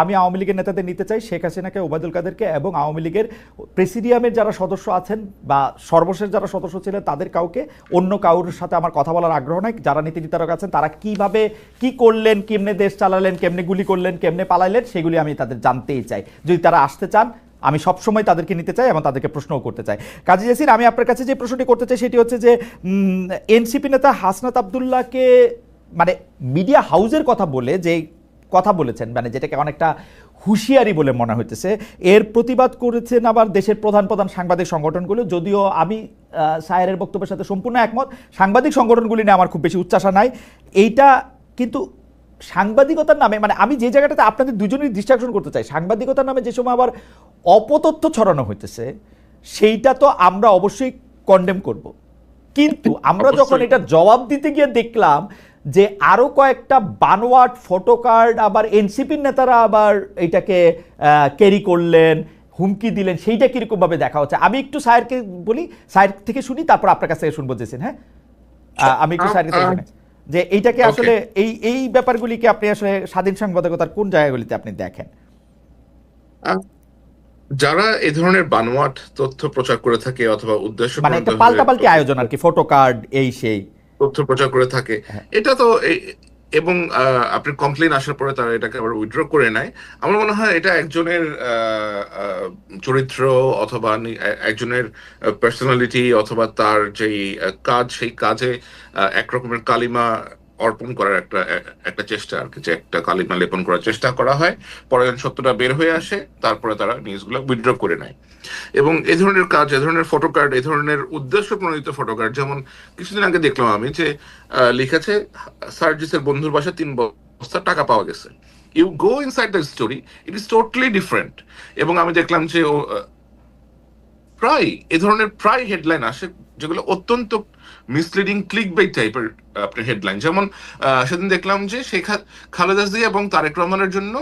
আমি আওয়ামী লীগের নেতাদের নিতে চাই, শেখ হাসিনাকে, ওবায়দুল কাদেরকে এবং আওয়ামী লীগের প্রেসিডিয়ামের যারা সদস্য আছেন বা সর্বশেষ যারা সদস্য ছিলেন তাদের কাউকে, অন্য কারোর সাথে আমার কথা বলার আগ্রহ নাই। যারা নীতি নির্ধারক আছেন, তারা কীভাবে, কি করলেন, কেমনে দেশ চালালেন, কেমনে গুলি করলেন, কেমনে পালাইলেন সেগুলি আমি তাদের জানতেই চাই। যদি তারা আসতে চান, আমি সবসময় তাদেরকে নিতে চাই এবং তাদেরকে প্রশ্নও করতে চাই। কাজী জাসির আমি আপনার কাছে যে প্রশ্নটি করতে চাই, সেটি হচ্ছে যে এনসিপি নেতা হাসনাত আবদুল্লাহকে মানে মিডিয়া হাউজের কথা বলে যে কথা বলেছেন মানে যেটাকে অনেকটা হুঁশিয়ারি বলে মনে হইতেছে। এর প্রতিবাদ করেছেন আবার দেশের প্রধান প্রধান সাংবাদিক সংগঠনগুলো। যদিও আমি আহ, সায়েরের বক্তব্যের সাথে সম্পূর্ণ একমত সাংবাদিক সংগঠনগুলি নিয়ে আমার খুব বেশি উচ্চাসা নাই। এইটা কিন্তু সাংবাদিকতার নামে মানে আমি যে জায়গাটাতে আপনাদের দুজনেই ডিস্ট্রাকশন করতে চাই সাংবাদিকতার নামে যে সময় আবার অপতথ্য ছড়ানো হইতেছে সেইটা তো আমরা অবশ্যই কন্ডেম করব। কিন্তু আমরা যখন এটা জবাব দিতে গিয়ে দেখলাম যে আরও কয়েকটা বানোয়াট ফটো কার্ড আবার এনসিপির নেতারা আবার এটাকে ক্যারি করলেন হুমকি দিলেন সেইটা কীরকম ভাবে দেখা হচ্ছে? আমি একটু সায়েরকে বলি সায়ের থেকে শুনি তারপর আপনার কাছ থেকে শুনব জেসিন হ্যাঁ? আমি একটু থেকে যে এইটাকে আসলে এই এই ব্যাপারগুলিকে আপনি আসলে স্বাধীন সাংবাদিকতার কোন জায়গাগুলিতে আপনি দেখেন? যারা এই ধরনের বানোয়াট তথ্য প্রচার করে থাকে অথবা উদ্দেশ্য মানে একটা পাল্টাপাল্টি আয়োজন আর কি ফটো কার্ড এই সেই। তথ্য প্রচার করে থাকে হ্যাঁ। এটা তো এবং আপনি কমপ্লেন আসার পরে তারা এটাকে আবার উইথড্র করে নেয় আমার মনে হয় এটা একজনের চরিত্র অথবা একজনের পার্সোনালিটি অথবা তার যেই কাজ সেই কাজে একরকমের কালিমা অর্পণ করার একটা একটা চেষ্টা আর কি, যে একটা কালিমা লেপন করার চেষ্টা করা হয়। পরে যখন সত্যটা বের হয়ে আসে, তারপরে তারা নিউজগুলো উইথড্র করে নেয়। এবং এই ধরনের কাজ, এ ধরনের ফটো কার্ড এই ধরনের উদ্দেশ্য প্রণোদিত ফটো কার্ড যেমন কিছুদিন আগে দেখলাম আমি যে লিখেছে, সার্জিসের বন্ধুর বাসায় তিন বস্তা টাকা পাওয়া গেছে। You go inside the story it is totally different এবং আমি দেখলাম যে প্রায়, এ ধরনের প্রায় হেডলাইন আসে যেগুলো অত্যন্ত মিসলিডিং ক্লিক বাই টাইপের আপনার হেডলাইন যেমন সেদিন দেখলাম যে শেখ খালেদা জিয়া এবং তারেক রহমানের জন্য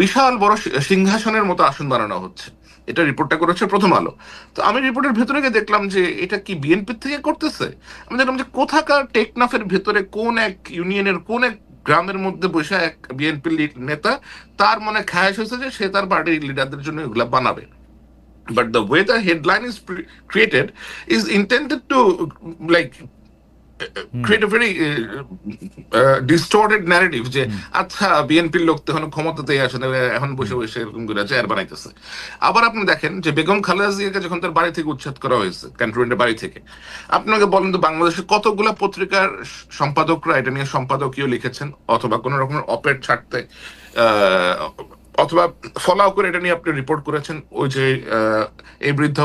বিশাল বড় সিংহাসনের মতো আসন বানানো হচ্ছে। এটা রিপোর্টটা করেছে প্রথম আলো। তো আমি রিপোর্টের ভেতরে গিয়ে দেখলাম যে এটা কি বিএনপি থেকে করতেছে? আমি দেখলাম যে কোথাকার টেকনাফের ভেতরে কোন এক ইউনিয়নের, কোন এক গ্রামের মধ্যে বসে এক বিএনপি নেতা তার মনে খায়াস হয়েছে যে সে তার পার্টির লিডারদের জন্য এগুলা বানাবে। But the way the headline is pre- created is intended to like uh, create a very uh, uh, distorted narrative যে আচ্ছা বিএনপির লোক তো এখন ক্ষমতাতেই আসে না, এখন বসে বসে এরকম করে চেয়ার বানাইতেছে। আবার আপনি দেখেন যে বেগম খালেদা জিয়াকে যখন তার বাড়ি থেকে উচ্ছেদ করা হয়েছে ক্যান্টনমেন্টের বাড়ি থেকে আপনাকে বলেন তো বাংলাদেশের কতগুলো পত্রিকার সম্পাদকরা এটা নিয়ে সম্পাদকীয় লিখেছেন? অথবা কোন রকমের অপেট ছাড়তে আহ, অথবা ফলো করে এটা নিয়ে আপনি রিপোর্ট করেছেন ওই যে এই বৃদ্ধ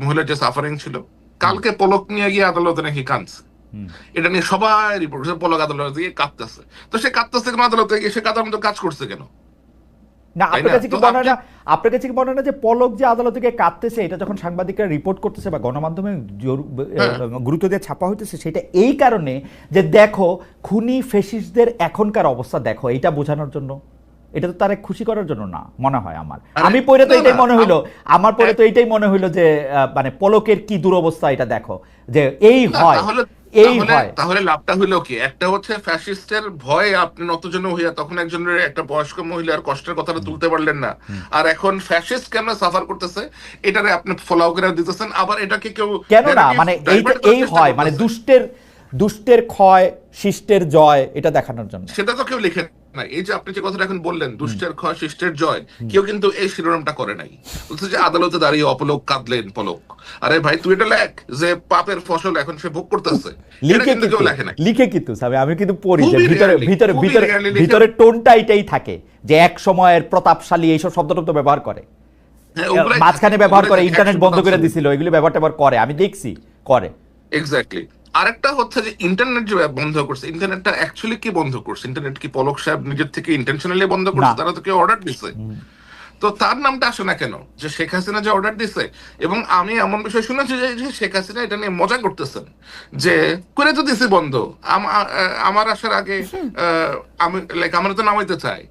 মহিলার যে সাফারিং ছিল কালকে পলক নিয়ে গিয়ে আদালতে নাকি কাঁদছে। এটা নিয়ে সবাই রিপোর্ট করছে পলক আদালতে গিয়ে কাঁদতেছে। তো সে কাঁদতেছে কেন আদালতে গিয়ে? সে কাঁদার মতো কাজ করছে কেন? না আপনার কাছে কি মনে হয় না আপনার কাছে কি মনে হয় না যে পলক যে আদালতে গিয়ে কাঁদতেছে এটা যখন সাংবাদিকরা রিপোর্ট করতেছে বা গণমাধ্যমে হ্যাঁ। গুরুত্ব দিয়ে ছাপা হইতেছে সেটা এই কারণে যে দেখো খুনি ফেসিস্টদের এখনকার অবস্থা দেখো এটা বোঝানোর জন্য। এটা তো তার খুশি করার জন্য না মনে হয় আমার। আমি পড়ে তো এটাই মনে হইল আমার পরে তো এইটাই মনে হইল যে মানে পলকের কি দুরবস্থা এটা দেখো যে এই হয় এই হয়। তাহলে লাভটা কি? একটা হচ্ছে ফ্যাসিস্টের ভয়ে আপনি নতজন হইয়া তখন একজনের একটা বয়স্ক মহিলার কষ্টের কথাটা তুলতে পারলেন না। আর এখন ফ্যাসিস্ট কেন সাফার করতেছে? এটারে আপনি ফলো করে দিতেছেন আবার এটাকে কেউ কেন না? মানে এই হয় মানে দুষ্টের দুষ্টের ক্ষয় শিষ্টের জয় এটা দেখানোর জন্য। সেটা তো কেউ লিখে না এই যে আপনি যে কথাটা এখন বললেন দুষ্টের ক্ষয় শিষ্টের জয় কেউ কিন্তু এই শিরোনামটা করে নাই। বলছে যে আদালতে দাঁড়িয়ে অপলোক কাঁদলেন পলক। আরে ভাই তুই এটা লেখ যে পাপের ফসল এখন সে ভোগ করতেছে। লিখে কিন্তু লেখে নাই। লিখে কিন্তু সাবে আমি কিন্তু পড়ি যে ভিতরে ভিতরে ভিতরে ভিতরে টোনটা এটাই থাকে যে এক সময়ের প্রতাপশালী এইসব শব্দ টব্দ ব্যবহার করে। হ্যাঁ, মাঝখানে ব্যবহার করে ইন্টারনেট বন্ধ করে দিছিল এগুলি ব্যবহার ট্যাবহার করে আমি দেখছি করে। এক্স্যাক্টলি আরেকটা হচ্ছে যে ইন্টারনেট যে বন্ধ করছে ইন্টারনেটটা অ্যাকচুয়ালি কি বন্ধ করছে? ইন্টারনেট কি পলক সাহেব নিজের থেকে ইন্টেনশনালি বন্ধ করছে? তারা তো কেউ অর্ডার দিছে। তো তার নামটা আসে না কেন? যে শেখ হাসিনা যে অর্ডার দিছে এবং আমি এমন বিষয় শুনেছি যে শেখ হাসিনা এটা নিয়ে মজা করতেছেন যে করে তো দিছে বন্ধ। আমার আসার আগে আমি লাইক আমরা তো নামাইতে চাই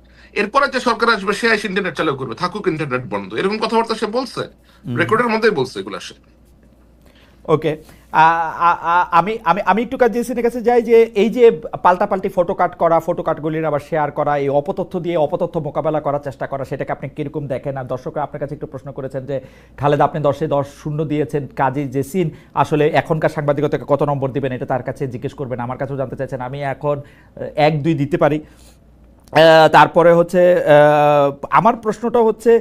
এরপরে যে সরকার আসবে সে ইন্টারনেট চালু করবে। থাকুক ইন্টারনেট বন্ধ। এরকম কথাবার্তা সে বলছে। রেকর্ডের মধ্যেই বলছে এগুলো সে। ওকে আমি আমি আমি একটু কাজ জেসিনের কাছে যাই যে এই যে পাল্টাপাল্টি ফটো কাট করা ফটো কাটগুলির আবার শেয়ার করা, এই অপতথ্য দিয়ে অপতথ্য মোকাবেলা করার চেষ্টা করা, সেটাকে আপনি কীরকম দেখেন? আর দর্শকরা আপনার কাছে একটু প্রশ্ন করেছেন যে, খালেদ আপনি দশে দশ শূন্য দিয়েছেন, কাজী জেসিন আসলে এখনকার সাংবাদিকতাকে কত নম্বর দিবেন এটা তার কাছে জিজ্ঞেস করবেন, আমার কাছেও জানতে চাইছেন, আমি এখন এক দুই দিতে পারি। তারপরে হচ্ছে আমার প্রশ্নটা হচ্ছে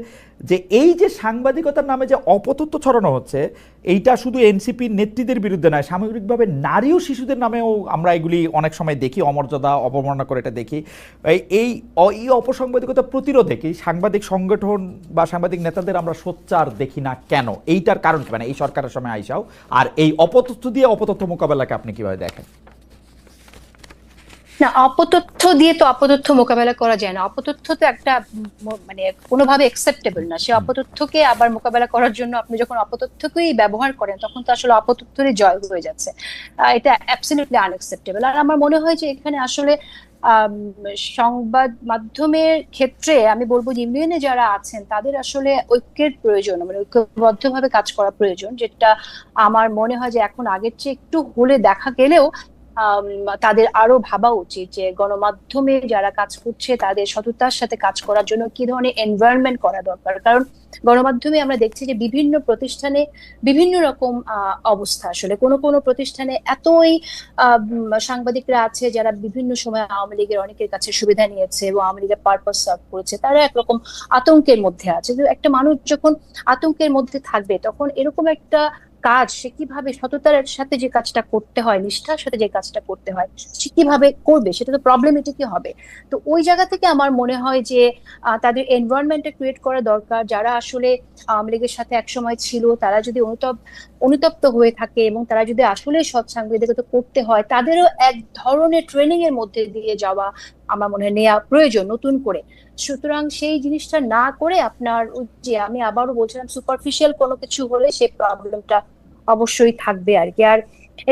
যে এই যে সাংবাদিকতার নামে যে অপতত্ব ছড়ানো হচ্ছে, এইটা শুধু এনসিপির নেত্রীদের বিরুদ্ধে নয়, সামগ্রিকভাবে নারী ও শিশুদের নামেও আমরা এগুলি অনেক সময় দেখি, অমর্যাদা, অবমাননা করে এটা দেখি। এই- এই অপসাংবাদিকতা প্রতিরোধে কি সাংবাদিক সংগঠন বা সাংবাদিক নেতাদের আমরা সোচ্চার দেখি না কেন? এইটার কারণ কি? মানে এই সরকারের সময় আইসাও, আর এই অপতথ্য দিয়ে অপতথ্য মোকাবেলাকে আপনি কীভাবে দেখেন? না অপতথ্য দিয়ে তো অপতথ্য মোকাবেলা করা যায় না। অপতথ্য তো একটা মানে কোনোভাবে অ্যাকসেপ্টেবল না। সে অপতথ্যকে আবার মোকাবেলা করার জন্য আপনি যখন অপতথ্যকেই ব্যবহার করেন তখন তো আসলে অপতথ্যেরই জয় হয়ে যাচ্ছে। এটা অ্যাবসলিউটলি আনএক্সেপ্টেবল আর আমার মনে হয় যে এখানে আসলে সংবাদ মাধ্যমের ক্ষেত্রে আমি বলব যে ইউনিয়নে যারা আছেন তাদের আসলে ঐক্যের প্রয়োজন মানে ঐক্যবদ্ধভাবে কাজ করা প্রয়োজন যেটা আমার মনে হয় যে এখন আগের চেয়ে একটু হলে দেখা গেলেও তাদের আরও ভাবা উচিত যে গণমাধ্যমে যারা কাজ করছে, তাদের সততার সাথে কাজ করার জন্য কি ধরনের এনভায়রনমেন্ট করা দরকার? কারণ গণমাধ্যমে আমরা দেখছি যে বিভিন্ন প্রতিষ্ঠানে বিভিন্ন রকম অবস্থা আসলে। কোনো কোনো প্রতিষ্ঠানে এতই সাংবাদিকরা আছে যারা বিভিন্ন সময় আওয়ামী লীগের অনেকের কাছে সুবিধা নিয়েছে এবং আওয়ামী লীগের পারপাস সার্ভ করেছে। তারা একরকম আতঙ্কের মধ্যে আছে। একটা মানুষ যখন আতঙ্কের মধ্যে থাকবে, তখন এরকম একটা কাজ, সে কীভাবে সততার সাথে যে কাজটা করতে হয়, নিষ্ঠার সাথে যে কাজটা করতে হয়, সে কীভাবে করবে, সেটা তো প্রবলেমেটিকই হবে। তো ওই জায়গা থেকে আমার মনে হয় যে তাদের এনভায়রনমেন্টটা ক্রিয়েট করা দরকার। যারা আসলে আওয়ামী লীগের সাথে একসময় ছিল, তারা যদি অনুতপ অনুতপ্ত হয়ে থাকে এবং তারা যদি আসলে সৎ সাংবাদিকতা করতে হয়, তাদেরও এক ধরনের ট্রেনিং এর মধ্যে দিয়ে যাওয়া আমার মনে হয় নেওয়া প্রয়োজন নতুন করে। সুতরাং সেই জিনিসটা না করে আপনার যে আমি আবারও বলছিলাম সুপারফিশিয়াল কোনো কিছু হলে সেই প্রবলেমটা অবশ্যই থাকবে আর কি। আর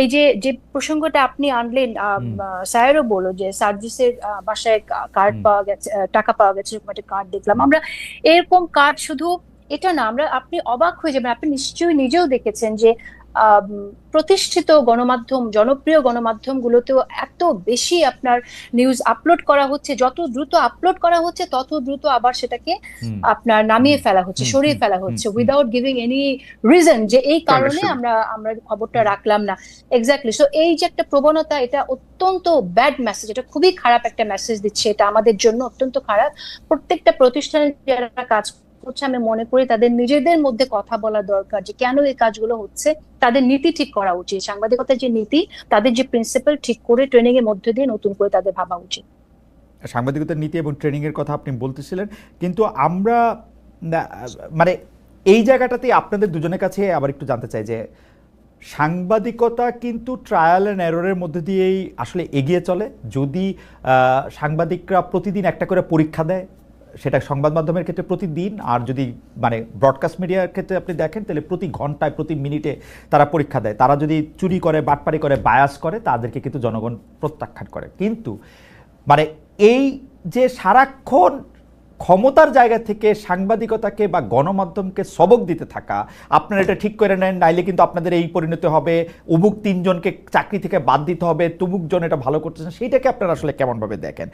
এই যে যে প্রসঙ্গটা আপনি আনলেন। স্যারও বলল যে সার্ভিসের বাসায় কার্ড পাওয়া গেছে টাকা পাওয়া গেছে এরকম একটা কার্ড দেখলাম। আমরা এরকম কার্ড শুধু এটা না আমরা আপনি অবাক হয়ে যাবেন। আপনি নিশ্চয়ই নিজেও দেখেছেন যে প্রতিষ্ঠিত গণমাধ্যম জনপ্রিয় গণমাধ্যমগুলোতেও এত বেশি আপনার নিউজ আপলোড করা হচ্ছে যত দ্রুত আপলোড করা হচ্ছে তত দ্রুত আবার সেটাকে আপনার নামিয়ে ফেলা হচ্ছে সরিয়ে ফেলা হচ্ছে উইদাউট গিভিং এনি রিজন যে এই কারণে আমরা আমরা খবরটা রাখলাম না। এক্স্যাক্টলি সো এই যে একটা প্রবণতা এটা অত্যন্ত ব্যাড মেসেজ এটা খুবই খারাপ একটা মেসেজ দিচ্ছে এটা আমাদের জন্য অত্যন্ত খারাপ। প্রত্যেকটা প্রতিষ্ঠানে যারা কাজ করছে, আমি মনে করি তাদের নিজেদের মধ্যে কথা বলা দরকার যে কেন এই কাজগুলো হচ্ছে, তাদের নীতি ঠিক করা উচিত। সাংবাদিকতার যে নীতি, তাদের যে প্রিন্সিপাল ঠিক করে ট্রেনিং এর মধ্যে দিয়ে নতুন করে তাদের ভাবা উচিত। সাংবাদিকতার নীতি এবং ট্রেনিংয়ের কথা আপনি বলতেছিলেন, কিন্তু আমরা মানে এই জায়গাটাতে আপনাদের দুজনের কাছে আবার একটু জানতে চাই যে, সাংবাদিকতা কিন্তু ট্রায়াল অ্যান্ড এররের মধ্যে দিয়েই আসলে এগিয়ে চলে। যদি সাংবাদিকরা প্রতিদিন একটা করে পরীক্ষা দেয় সেটা সংবাদ মাধ্যমের ক্ষেত্রে প্রতিদিন আর যদি মানে ব্রডকাস্ট মিডিয়ার ক্ষেত্রে আপনি দেখেন, তাহলে প্রতি ঘন্টায়, প্রতি মিনিটে তারা পরীক্ষা দেয়। তারা যদি চুরি করে, বাটপারি করে বায়াস করে, তাদেরকে কিন্তু জনগণ প্রত্যাখ্যান করে। কিন্তু মানে এই যে সারাক্ষণ ক্ষমতার জায়গা থেকে সাংবাদিকতাকে বা গণমাধ্যমকে সবক দিতে থাকা, আপনারা এটা ঠিক করে নেন, নাইলে কিন্তু আপনাদের এই পরিণতি হবে। উমুক তিনজনকে চাকরি থেকে বাদ দিতে হবে, তুমুক জন এটা ভালো করতেছেন সেইটাকে আপনারা আসলে কেমনভাবে দেখেন?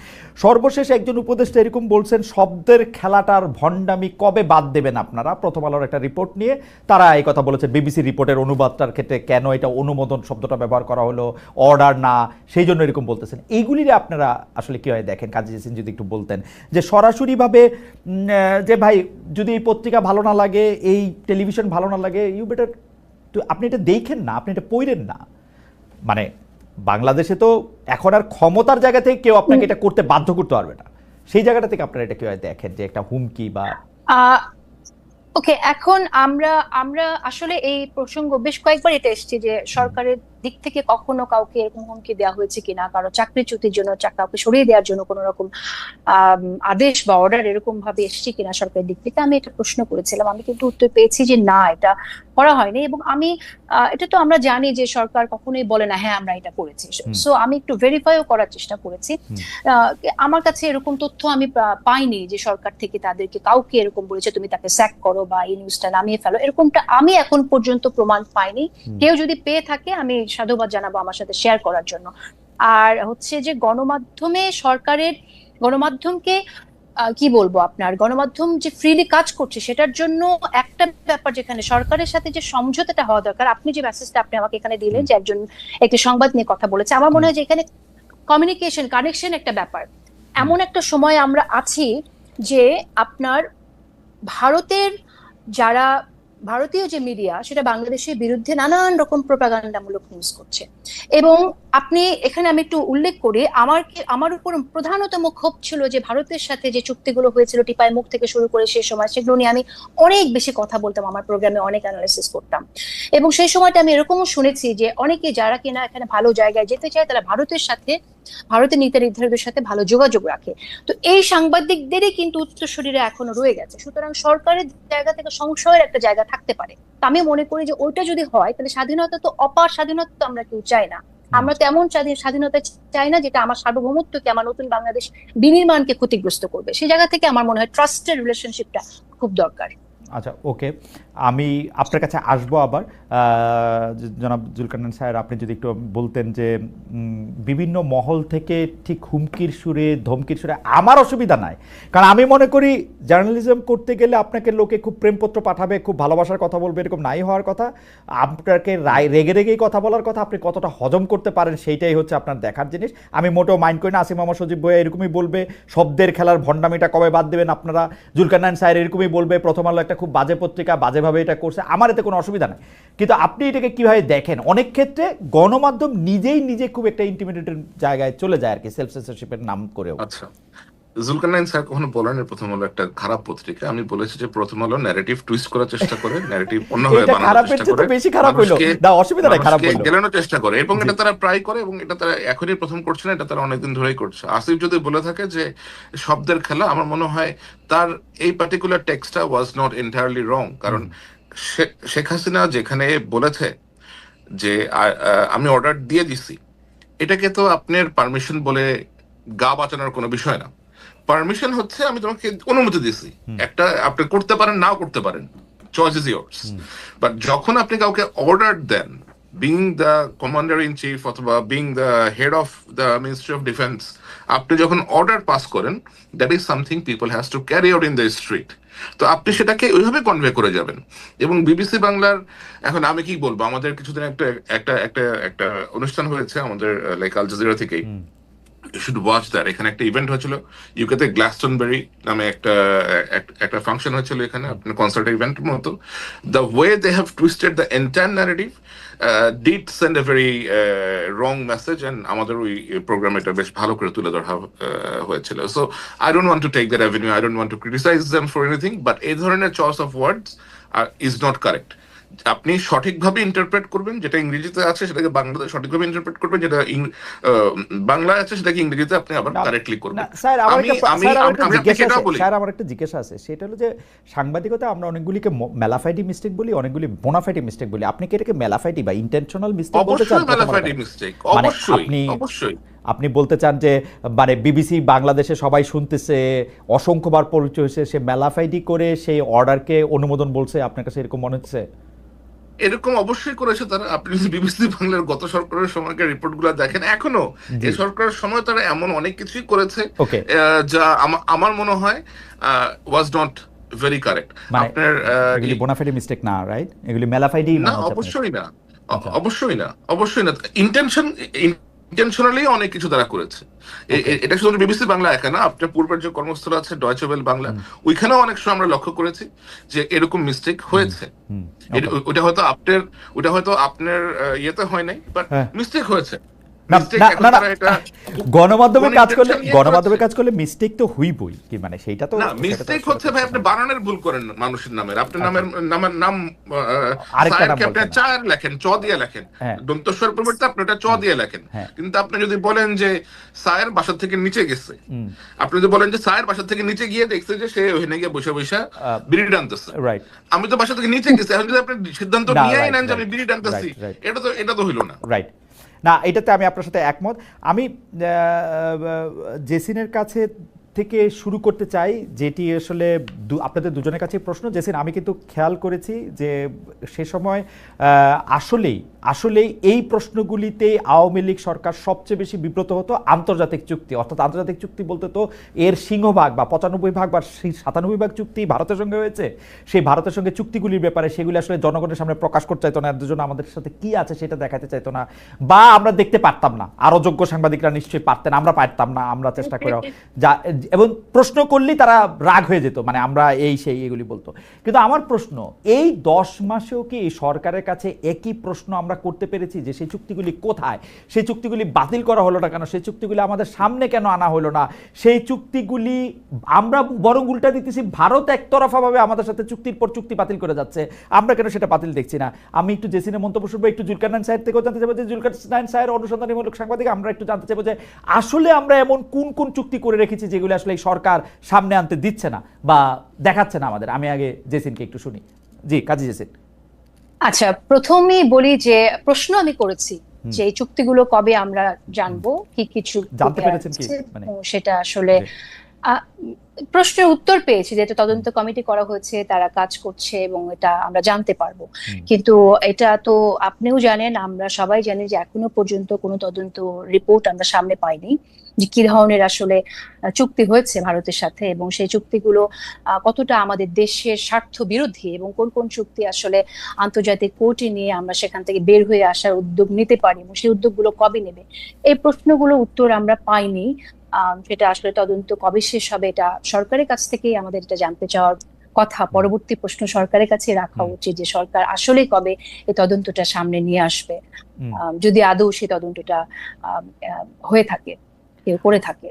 সর্বশেষ একজন উপদেষ্টা এরকম বলছেন, শব্দের খেলাটার ভণ্ডামি কবে বাদ দেবেন আপনারা? প্রথম আলোর একটা রিপোর্ট নিয়ে তারা এই কথা বলেছেন। বিবিসি রিপোর্টের অনুবাদটার ক্ষেত্রে কেন এটা অনুমোদন শব্দটা ব্যবহার করা হলো, অর্ডার না, সেই জন্য এরকম বলতেছেন। এইগুলিরে আপনারা আসলে কীভাবে দেখেন? কাজী যদি একটু বলতেন যে সরাসরিভাবে উম, যে ভাই যদি এই পত্রিকা ভালো না লাগে এই টেলিভিশন ভালো না লাগে ইউ বেটার তো আপনি এটা দেখেন না আপনি এটা পড়েন না। মানে বাংলাদেশে তো এখন আর ক্ষমতার জায়গা থেকে কেউ আপনাকে এটা করতে বাধ্য করতে পারবে না। সেই জায়গাটা থেকে আপনারা এটা কীভাবে দেখেন যে একটা হুমকি বা ওকে এখন আমরা আমরা আসলে এই প্রসঙ্গ বেশ কয়েকবার এটা এসেছে যে সরকারের দিক থেকে কখনো কাউকে এরকম হুমকি দেওয়া হয়েছে কিনা কারও চাকরিচ্যুতির জন্য কাউকে সরিয়ে দেওয়ার জন্য কোনো রকম আদেশ বা অর্ডার এরকম ভাবে এসছে কিনা সরকারের দিক থেকে আমি এটা প্রশ্ন করেছিলাম। আমি কিন্তু উত্তর পেয়েছি যে না এটা করা হয়নি এবং আমি এটা তো আমরা জানি যে সরকার কখনোই বলে না হ্যাঁ আমরা এটা করেছি। সো আমি একটু ভেরিফাইও করার চেষ্টা করেছি। আহ, আমার কাছে এরকম তথ্য আমি পাইনি যে সরকার থেকে তাদেরকে কাউকে এরকম বলেছে তুমি তাকে স্যাক করো বা এই নিউজটা নামিয়ে ফেলো। এরকমটা আমি এখন পর্যন্ত প্রমাণ পাইনি। কেউ যদি পেয়ে থাকে আমি সাধুবাদ জানাব আমার সাথে শেয়ার করার জন্য। আর হচ্ছে যে গণমাধ্যমে সরকারের গণমাধ্যমকে কি বলব আপনার গণমাধ্যম যে ফ্রিলি কাজ করছে সেটার জন্য একটা ব্যাপার যেখানে সরকারের সাথে যে সমঝোতাটা হওয়া দরকার আপনি যে মেসেজটা আপনি আমাকে এখানে দিলেন যে একজন একটি সংবাদ নিয়ে কথা বলেছে আমার মনে হয় যে এখানে কমিউনিকেশন কানেকশন একটা ব্যাপার। এমন একটা সময় আমরা আছি যে আপনার ভারতের যারা ভারতীয় যে মিডিয়া সেটা বাংলাদেশের বিরুদ্ধে নানান রকম প্রোপাগান্ডামূলক নিউজ করছে। এবং আপনি, এখানে আমি একটু উল্লেখ করি, আমার আমার উপর প্রধানতম ক্ষোভ ছিল যে ভারতের সাথে যে চুক্তিগুলো হয়েছিল, টিপাই মুখ থেকে শুরু করে সেই সময়, সেগুলো নিয়ে আমি অনেক বেশি কথা বলতাম, আমার প্রোগ্রামে অনেক অ্যানালাইসিস করতাম। এবং সেই সময়টা আমি এরকমও শুনেছি যে অনেকে যারা কিনা এখানে ভালো জায়গায় যেতে চায়, তারা ভারতের সাথে ভারতের নীতি নির্ধারকদের সাথে ভালো যোগাযোগ রাখে। তো এই সাংবাদিকদেরই কিন্তু উত্তরসূরিরা এখনও রয়ে গেছে। সুতরাং সরকারের জায়গা থেকে সংশয়ের একটা জায়গা থাকতে পারে। আমি মনে করি যে ওইটা যদি হয়, তাহলে স্বাধীনতা তো অপার স্বাধীনতা তো আমরা কেউ চাই না। আমরা তেমন স্বাধীনতা চাই না যেটা আমার সার্বভৌমত্বকে, আমার নতুন বাংলাদেশ বিনির্মাণকে ক্ষতিগ্রস্ত করবে। সেই জায়গা থেকে আমার মনে হয় ট্রাস্টের রিলেশনশিপটা খুব দরকার। আচ্ছা ওকে আমি আপনার কাছে আসব আবার। জনাব জুলকানান স্যার, আপনি যদি একটু বলতেন যে বিভিন্ন মহল থেকে ঠিক হুমকির সুরে, ধমকির সুরে আমার অসুবিধা নাই। কারণ আমি মনে করি, জার্নালিজম করতে গেলে আপনাকে লোকে খুব প্রেমপত্র পাঠাবে, খুব ভালোবাসার কথা বলবে, এরকম নাই হওয়ার কথা। আপনাকে রায় রেগে রেগেই কথা বলার কথা, আপনি কতটা হজম করতে পারেন সেইটাই হচ্ছে আপনার দেখার জিনিস। আমি মোটেও মাইন্ড করি না, আসিম আমার সজীব বইয়া এরকমই বলবে, শব্দের খেলার ভণ্ডামিটা কবে বাদ দেবেন আপনারা? জুলকানান স্যার এরকমই বলবে, প্রথম আলো একটা খুব বাজে পত্রিকা বাজেভাবে এটা করছে, আমার এতে কোনো অসুবিধা নেই। কিন্তু আপনি এটাকে কীভাবে দেখেন? অনেক ক্ষেত্রে গণমাধ্যম নিজেই নিজে খুব একটা ইন্টিমিডিয়েটের জায়গায় চলে যায় আর কি সেলফ সেন্সারশিপের নাম করেও। আচ্ছা। জুলকারনাইন স্যার কখনো বলেন প্রথম আলো একটা খারাপ পত্রিকা? আমি বলেছি যে প্রথম আলো ন্যারেটিভ টুইস্ট করার চেষ্টা করে ন্যারেটিভ অন্যভাবে বানানোর চেষ্টা করে বেশি খারাপ না অসুবিধা নাই খারাপ হইল। গেলানোর চেষ্টা করে এবং এটা তারা প্রায় করে এবং এটা তারা এখনই প্রথম করছে না এটা তারা অনেকদিন ধরেই করছে। আসিফ যদি বলে থাকে যে শব্দের খেলা আমার মনে হয় তার এই পার্টিকুলার টেক্সটটা ওয়াজ নট এন্টায়ারলি রং কারণ শেখ হাসিনা যেখানে বলেছে যে আমি অর্ডার দিয়ে দিছি এটাকে তো আপনার পারমিশন বলে গা বাঁচানোর কোনো বিষয় না। পারমিশন হচ্ছে আমি তোমাকে অনুমতি দিছি। একটা আপনি করতে পারেন নাও করতে পারেন। চয়েস ইজ ইয়ার্স বাট যখন আপনি কাউকে order then being the commander in chief অথবা being the head of the ministry of defence আপনি যখন অর্ডার পাস করেন that is something people has to carry out in the street তো আপনি সেটাকে ওইভাবে কনভে করে যাবেন। এবং বিবিসি বাংলার এখন আমি কি বলব আমাদের কিছুদিন একটা একটা একটা একটা অনুষ্ঠান হয়েছে আমাদের লাইক আল জাজিরা থেকেই। ইউ শুড ওয়াচ দ্যাট এখানে একটা ইভেন্ট হয়েছিল ইউকেতে গ্লাসটনবেরি নামে একটা একটা ফাংশন হয়েছিল এখানে আপনার কনসার্ট ইভেন্টের মতো। The way they have twisted the entire narrative did send a very wrong message and আমাদের ওই প্রোগ্রাম এটা বেশ ভালো করে তুলে ধরা uh, হয়েছিল। So I don't want to take that avenue I don't want to criticise them for anything but এই ধরনের choice of words is not correct আপনি সঠিকভাবে ইন্টারপ্রেট করবেন যেটা ইংরেজিতে আছে সেটাকে বাংলাতে সঠিকভাবে ইন্টারপ্রেট করবেন যেটা বাংলায় আছে সেটাকে ইংরেজিতে আপনি আবার কারেক্টলি করবেন। স্যার আমার স্যার আমার আমি একটা জিজ্ঞাসা আছে সেটা হলো যে সাংবাদিকতা আমরা অনেকগুলিকে মেলাফাইটি মিস্টেক বলি অনেকগুলি বোনাফাইটি মিস্টেক বলি। আপনি কি এটাকে মেলাফাইটি বা ইন্টেনশনাল মিস্টেক বলতে চান? মেলাফাইটি মিস্টেক মানে অবশ্যই আপনি- অবশ্যই। আপনি বলতে চান যে মানে বিবিসি বাংলাদেশে সবাই শুনতেছে অসংখ্যবার পরিচয় হয়েছে সে মেলাফাইটি করে সেই অর্ডারকে অনুমোদন বলছে আপনার কাছে এরকম মনে হচ্ছে? এরকম অবশ্যই করেছে তারা। আপনি যদি বিবিসি বাংলার গত সরকারের সময়কার রিপোর্টগুলো দেখেন এখনও এই সরকারের সময় তারা এমন অনেক কিছুই করেছে যা আমার মনে হয় ওয়াজ নট ভেরি কারেক্ট আপনার এগুলি বোনাফাইটি মিস্টেক না রাইট এগুলি মেলাফাইটি না অবশ্যই না। আচ্ছা। অবশ্যই না অবশ্যই না। ইন্টেনশন ইন্টেনশনালি অনেক কিছু তারা করেছে। এটা শুধু বিবিসি বাংলা একা না আপনার পূর্বের যে কর্মস্থল আছে ডয়চেবেল বাংলা ওইখানেও অনেক সময় আমরা লক্ষ্য করেছি যে এরকম মিস্টেক হয়েছে। ওটা হয়তো আপনার ওটা হয়তো আপনার ইয়েতে হয় নাই বাট হ্যাঁ। মিস্টেক হয়েছে। গণমাধ্যমে কাজ করলে গণমাধ্যমে কাজ করলে মিস্টেক তো হইবই কি মানে সেইটা তো না মিস্টেক হচ্ছে ভাই আপনি বানানের ভুল করেন মানুষের নামের। আপনার নামের নামের নাম আরেকটা নাম আপনি চার লেখেন চ দিয়ে লেখেন। হ্যাঁ। দন্তস্বর পরিবর্তে আপনি ওটা চ দিয়ে লেখেন। হ্যাঁ। কিন্তু আপনি যদি বলেন যে সায়ের বাসা থেকে নিচে গেছে আপনি যদি বলেন যে সায়ের বাসা থেকে নিচে গিয়ে দেখছে যে সে ওখানে গিয়ে বসে বসে বিড়ি টানতেছে। আমি তো বাসা থেকে নিচে গেছি এখন যদি আপনি সিদ্ধান্ত নিয়েই নেন যে আমি বিড়ি টানতেছি. এটা তো এটা তো হইল না। রাইট না, এটাতে আমি আপনার সাথে একমত। আমি জেসিনের কাছে থেকে শুরু করতে চাই, যেটি আসলে আপনাদের দুজনের কাছে প্রশ্ন। জেসিন, আমি কিন্তু খেয়াল করেছি যে সে সময় আসলেই আসলেই এই প্রশ্নগুলিতে আওয়ামী লীগ সরকার সবচেয়ে বেশি বিব্রত হতো আন্তর্জাতিক চুক্তি। অর্থাৎ আন্তর্জাতিক চুক্তি বলতে তো এর সিংহভাগ বা পঁচানব্বই ভাগ বা সেই সাতানব্বই ভাগ চুক্তি ভারতের সঙ্গে হয়েছে। সেই ভারতের সঙ্গে চুক্তিগুলির ব্যাপারে সেগুলি আসলে জনগণের সামনে প্রকাশ করতে চাইতো না। দুজন আমাদের সাথে কি আছে সেটা দেখাতে চাইতো না। বা আমরা দেখতে পারতাম না। আরও যোগ্য সাংবাদিকরা নিশ্চয়ই পারতেন। আমরা পারতাম না। আমরা চেষ্টা করে যা এবং প্রশ্ন করলেই তারা রাগ হয়ে যেত। মানে আমরা এই সেই এগুলি বলতো। কিন্তু আমার প্রশ্ন এই দশ মাসেও কি সরকারের কাছে একই প্রশ্ন আমরা করতে পেরেছি যে সেই চুক্তিগুলি কোথায়? সেই চুক্তিগুলি বাতিল করা হলো না কেন? সেই চুক্তিগুলি আমাদের সামনে কেন আনা হলো না? সেই চুক্তিগুলি আমরা বরং উল্টা দিতেছি, ভারত একতরফাভাবে আমাদের সাথে চুক্তির পর চুক্তি বাতিল করে যাচ্ছে। আমরা কেন সেটা বাতিল দেখছি না? আমি একটু জেসিনের মন্তব্য শুনব, একটু জুলকারনাইন সাহেব থেকেও জানতে চাইব যে জুলকারনাইন সাহের অনুসন্ধানীমূলক সাংবাদিক, আমরা একটু জানতে চাইব যে আসলে আমরা এমন কোন কোন চুক্তি করে রেখেছি যেগুলো আসলে এই সরকার সামনে আনতে দিচ্ছে না বা দেখাচ্ছে না আমাদের? আমি আগে জেসিনকে একটু শুনি। জি, কাজী জেসিন। আচ্ছা প্রথমেই বলি যে প্রশ্ন আমি করেছি যে এই চুক্তিগুলো কবে আমরা জানব কি কিছু জানতে পেরেছেন কি? মানে- সেটা আসলে প্রশ্নের উত্তর পেয়েছি যে এটা তদন্ত কমিটি করা হয়েছে তারা কাজ করছে এবং এটা আমরা জানতে পারব। কিন্তু এটা তো আপনিও জানেন আমরা সবাই জানি যে এখনও পর্যন্ত কোনো তদন্ত রিপোর্ট আমরা সামনে পাইনি যে কি ধরনের আসলে চুক্তি হয়েছে ভারতের সাথে এবং সেই চুক্তিগুলো কতটা আমাদের দেশের স্বার্থ বিরোধী এবং কোন কোন চুক্তি আসলে আন্তর্জাতিক কোর্টে নিয়ে আমরা সেখান থেকে বের হয়ে আসার উদ্যোগ নিতে পারি এবং সেই উদ্যোগগুলো কবে নেবে? এই প্রশ্নগুলো উত্তর আমরা পাইনি। সেটা আসলে তদন্ত কবে শেষ হবে এটা সরকারের কাছ থেকেই আমাদের এটা জানতে চাওয়ার কথা। পরবর্তী প্রশ্ন সরকারের কাছে রাখা উচিত যে সরকার আসলে কবে এই তদন্তটা সামনে নিয়ে আসবে। আহ, যদি আদৌ সেই তদন্তটা হয়ে থাকে। কেউ করে থাকে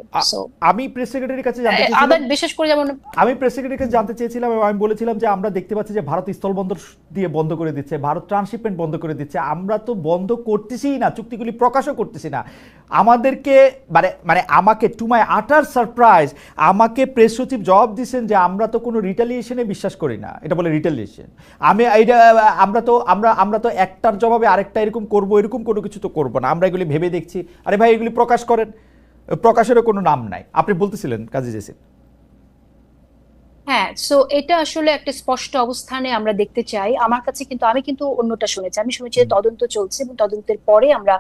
আমি প্রেস সেক্রেটারির কাছে জানতে বিশেষ করে যেমন আমি প্রেস সেক্রেটারির কাছে জানতে চেয়েছিলাম এবং আমি বলেছিলাম যে আমরা দেখতে পাচ্ছি যে ভারত স্থলবন্দর দিয়ে বন্ধ করে দিচ্ছে ভারত ট্রান্সশিপমেন্ট বন্ধ করে দিচ্ছে আমরা তো বন্ধ করতেছি না চুক্তিগুলি প্রকাশও করতেছি না। আমাদেরকে মানে মানে আমাকে টু মাই আটার সারপ্রাইজ আমাকে প্রেস সচিব জবাব দিচ্ছেন যে আমরা তো কোনো রিটালিয়েশনে বিশ্বাস করি না। এটা বলে রিটালিয়েশন আমি আমরা তো আমরা আমরা তো একটার জবাবে আরেকটা এরকম করব এরকম কোনো কিছু তো করব না। আমরা এগুলি ভেবে দেখছি। আরে ভাই এগুলি প্রকাশ করেন। প্রকাশেরও কোনো নাম নাই। আপনি বলতেছিলেন কাজী জেসিন হ্যাঁ সো এটা আসলে একটা স্পষ্ট অবস্থানে আমরা দেখতে চাই। আমার কাছে কিন্তু আমি কিন্তু অন্যটা শুনেছি। আমি শুনেছি তদন্ত চলছে এবং তদন্তের পরে আমরা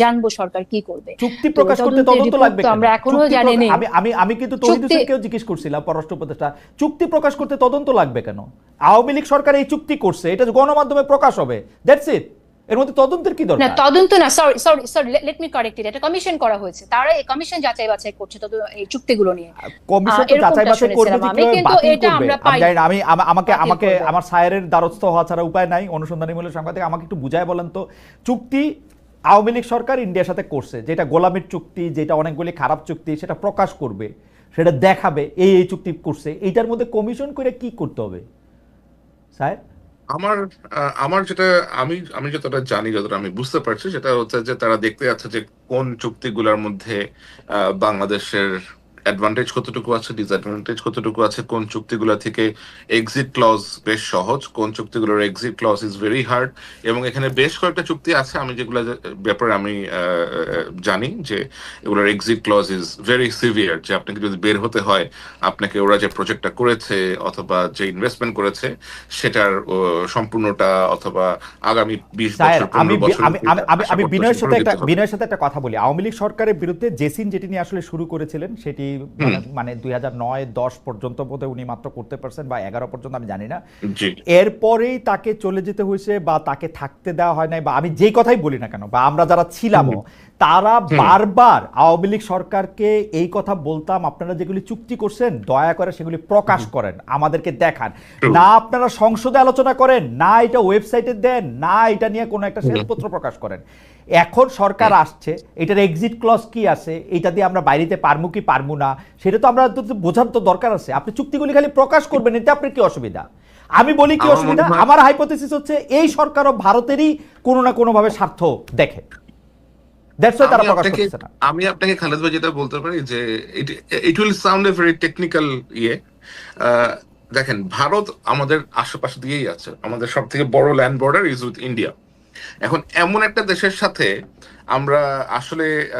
জানব সরকার কি করবে। চুক্তি প্রকাশ করতে তদন্ত লাগবে কেন? আমরা এখনও জানি নি। আমি আমি আমি কিন্তু তহিদ হোসেনকেও জিজ্ঞেস করছিলাম পররাষ্ট্র উপদেষ্টা চুক্তি প্রকাশ করতে তদন্ত লাগবে কেন? আওয়ামী লীগ সরকার এই চুক্তি করছে এটা গণমাধ্যমে প্রকাশ হবে। দ্যাটস ইট এর মধ্যে তদন্তের কি দরকার? না তদন্ত না sorry sorry sorry let me correct it এটা কমিশন করা হয়েছে। তারা এই কমিশন যাচাই বাছাই করছে তদ এই চুক্তিগুলো নিয়ে। কমিশন তো যাচাই বাছাই করবে আমি, কিন্তু এটা আমরা আমি জানি আমি আমাকে আমাকে আমার সায়ের দ্বারস্থ হওয়া ছাড়া উপায় নাই অনুসন্ধানী অনুসন্ধানীমূলক সাংবাদিক। আমাকে একটু বুঝায় বলেন তো চুক্তি আওয়ামী লীগ সরকার ইন্ডিয়ার সাথে করছে যেটা গোলামির চুক্তি যেটা অনেকগুলি খারাপ চুক্তি সেটা প্রকাশ করবে সেটা দেখাবে এই এই চুক্তি করছে এইটার মধ্যে কমিশন করে কি করতে হবে? স্যার? আমার আমার যেটা, আমি আমি যতটা জানি, যতটা আমি বুঝতে পারছি, সেটা হচ্ছে যে তারা দেখতে যাচ্ছে যে কোন চুক্তিগুলোর মধ্যে বাংলাদেশের অ্যাডভান্টেজ কতটুকু আছে ডিসঅ্যাডভান্টেজ কতটুকু আছে কোন চুক্তিগুলো থেকে এক্সিট ক্লজ বেশ সহজ কোন চুক্তিগুলোর exit clause is very hard এবং এখানে বেশ কয়েকটা চুক্তি আছে আমি যেগুলো ব্যাপারে আমি জানি যে এগুলোর exit clause is very severe যে আপনাকে যদি বের হতে হয় আপনাকে ওরা যে প্রজেক্টটা করেছে অথবা যে ইনভেস্টমেন্ট করেছে সেটার সম্পূর্ণটা অথবা আগামী বিশ বছর আমি পনেরো বছর আমি বিনয়ের সাথে একটা বিনয়ের সাথে একটা কথা বলি। আওয়ামী লীগ সরকারের বিরুদ্ধে জেসিন যেটি নিয়ে আসলে শুরু করেছিলেন সেটি মানে- মানে দুই হাজার নয় দশ পর্যন্ত বোধহয় উনি মাত্র করতে পারছেন বা এগারো পর্যন্ত আমি জানি না। এরপরেই তাকে চলে যেতে হয়েছে বা তাকে থাকতে দেওয়া হয় নাই বা আমি যেই কথাই বলি না কেন বা আমরা যারা ছিলামও তারা বারবার আওয়ামী লীগ সরকারকে এই কথা বলতাম আপনারা যেগুলি চুক্তি করছেন দয়া করে সেগুলি প্রকাশ করেন আমাদেরকে দেখান। না আপনারা সংসদে আলোচনা করেন না এটা ওয়েবসাইটে দেন না এটা নিয়ে কোনো একটা শ্বেতপত্র প্রকাশ করেন। এখন সরকার আসছে এটার এক্সিট ক্লজ কি আছে এটা দিয়ে আমরা বাইরেতে পারমু কি পারমু না সেটা তো আমরা বোঝার তো দরকার আছে। আপনি চুক্তিগুলি খালি প্রকাশ করবেন এতে আপনার কি অসুবিধা? আমি বলি কি অসুবিধা? আমার হাইপোথেসিস হচ্ছে এই সরকারও ভারতেরই কোনো না কোনো ভাবে স্বার্থ দেখে। আমি আপনাকে খালেদ ভাই যেটা বলতে পারি যে it will sound a very technical ইয়ে। দেখেন ভারত আমাদের আশেপাশে দিয়েই আছে। আমাদের সব থেকে বড় land border is with India এখন এমন একটা দেশের সাথে আমরা আসলে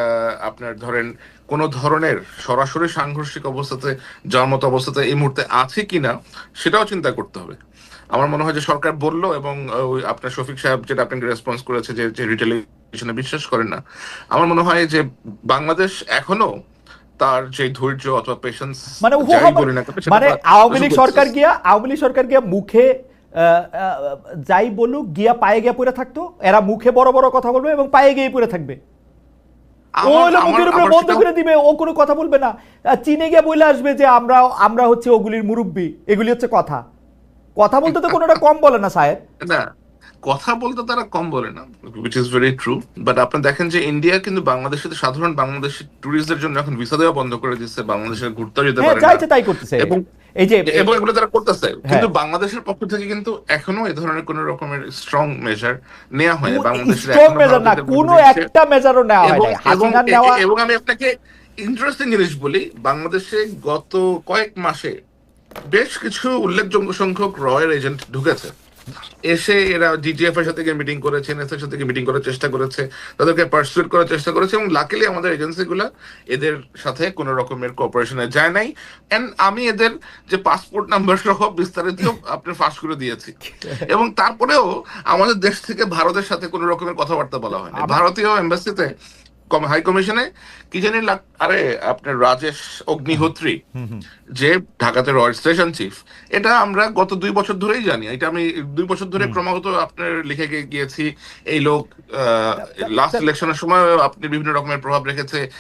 আপনার ধরেন কোন ধরনের সরাসরি সাংঘর্ষিক অবস্থাতে যাওয়ার মতো অবস্থাতে এই মুহূর্তে আছে কিনা সেটাও চিন্তা করতে হবে। আমার মনে হয় যে সরকার বলল এবং আপনার শফিক সাহেব যেটা আপনাকে রেসপন্স করেছে যে যে বিশ্বাস করেন না আমার মনে হয় যে বাংলাদেশ এখনও তার যে ধৈর্য অথবা পেশেন্স মানে মানে আওয়ামী লীগ সরকার গিয়া আওয়ামী লীগ সরকার গিয়া মুখে যাই বলুক গিয়া পায়ে গিয়া পড়ে থাকতো। এরা মুখে বড় বড় কথা বলবে এবং পায়ে গিয়ে পড়ে থাকবে। মুখের উপরে বন্ধ করে দিবে ও কোনো কথা বলবে না। চীনে গিয়ে বলে আসবে যে আমরা আমরা হচ্ছে ওগুলির মুরব্বী। এগুলি হচ্ছে কথা। কথা বলতে তো কোনোটা কম বলে না সাহেব। না কথা বলতে তারা কম বলে না which is very true but আপনি দেখেন যে ইন্ডিয়া কিন্তু বাংলাদেশে সাধারণ বাংলাদেশি ট্যুরিস্টদের জন্য এখন ভিসা দেওয়া বন্ধ করে দিচ্ছে বাংলাদেশে ঘুরতেও যেতে হ্যাঁ পারে না। তাই করতেছে। এবং- এই যে এবং এগুলো তারা করতেছে হ্যাঁ। কিন্তু বাংলাদেশের পক্ষ থেকে কিন্তু এখনও এই ধরনের কোন রকমের স্ট্রং মেজার নেওয়া হয় বাংলাদেশের স্ট্রং মেজার না কোনো একটা মেজারও নেওয়া এবং আমি আপনাকে ইন্টারেস্টিং জিনিস বলি বাংলাদেশে গত কয়েক মাসে বেশ কিছু উল্লেখযোগ্য সংখ্যক রয়্যাল এজেন্ট ঢুকেছে এসে এরা ডিজিএফ এর সাথে মিটিং করেছে এনএস এর সাথে মিটিং করার চেষ্টা করেছে তাদেরকে পার্সুয়েট করার চেষ্টা করেছে এবং লাকিলি আমাদের এজেন্সিগুলো এদের সাথে কোনো রকমের কোঅপারেশনে যায় নাই। এন্ড আমি এদের যে পাসপোর্ট নাম্বার সহ বিস্তারিত আপনার ফাঁস করে দিয়েছি। এবং তারপরেও আমাদের দেশ থেকে ভারতের সাথে কোনো রকমের কথাবার্তা বলা হয়নি। আবার- ভারতীয় এম্বাসিতে হাই কমিশনে কি জানি আরে আপনার রাজেশ অগ্নিহোত্রী। যে ঢাকাতে রয়্যাল স্টেশন চিফ এটা আমরা গত দুই বছর ধরেই জানি। এটা আমি দুই বছর ধরে ক্রমাগত আপনার লিখে গিয়ে- গিয়েছি। এই লোক লাস্ট ইলেকশনের সময় আপনি বিভিন্ন রকমের প্রভাব রেখেছে।